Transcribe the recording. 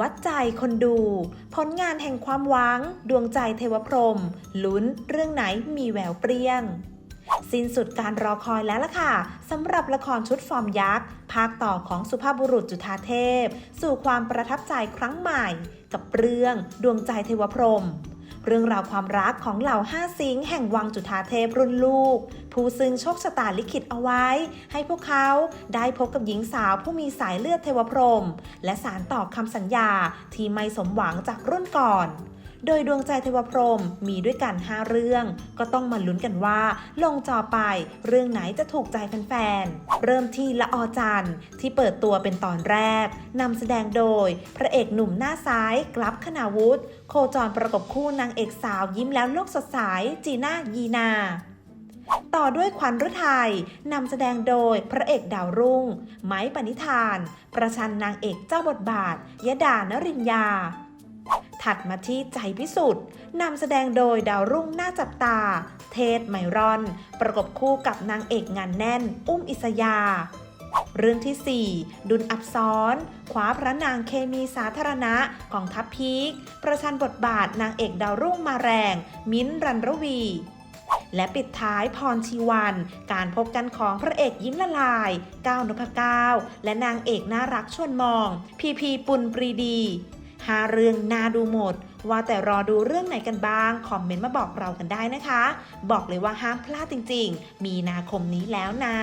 วัดใจคนดู ผลงานแห่งความหวัง ดวงใจเทวพรม ลุ้นเรื่องไหนมีแววเปรี้ยง สิ้นสุดการรอคอยแล้วล่ะค่ะสำหรับละครชุดฟอร์มยักษ์ ภาคต่อของสุภาพบุรุษจุฑาเทพ สู่ความประทับใจครั้งใหม่ กับเรื่องดวงใจเทวพรม เรื่องราวความรักของเหล่าห้าสิงแห่งวังจุฑาเทพรุ่นลูก ผู้ซึ่งโชคชะตาลิขิตเอาไว้ ให้พวกเขาได้พบกับหญิงสาวผู้มีสายเลือดเทวพรหมและสารต่อคำสัญญาที่ไม่สมหวังจากรุ่นก่อน โดยดวงใจเทวพรหมมีด้วยกัน 5 เรื่อง ก็ต้องมาลุ้นกันว่า ลงจอไปเรื่องไหนจะถูกใจแฟนๆ เริ่มที่ละออจันที่เปิดตัวเป็นตอนแรกนำแสดงโดย พระเอกหนุ่มหน้าซ้ายกลับคณาวุฒิโคจรประกบคู่นางเอกสาวยิ้มแล้วโลกสดใสจีน่ายีนาต่อด้วยขวัญฤทัยนำแสดงโดยพระเอกดาวรุ่ง ไม้ปณิธาน ประชันนางเอกเจ้าบทบาท ยดานริญญา ถัดมาที่ใจพิสุทธิ์นำแสดงโดยดาวรุ่งหน้าจับตา เทศไมรอน ประกบคู่กับนางเอกงานแน่น อุ้มอิสยา เรื่องที่ 4 ดุลอับซ้อนคว้าพระนางเคมีสาธารณะของทัพพีค ประชันบทบาทนางเอกดาวรุ่งมาแรง มิ้นรันรวี และปิดท้ายพรชีวัน การพบกันของพระเอกยิ้มละลายก้าวนพก้าวและนางเอกน่ารักชวนมอง พีพีปุณปรีดี หาเรื่องน่าดูหมด ว่าแต่รอดูเรื่องไหนกันบ้าง คอมเมนต์มาบอกเรากันได้นะคะ บอกเลยว่าห้ามพลาดจริง ๆ มีนาคมนี้แล้วนะ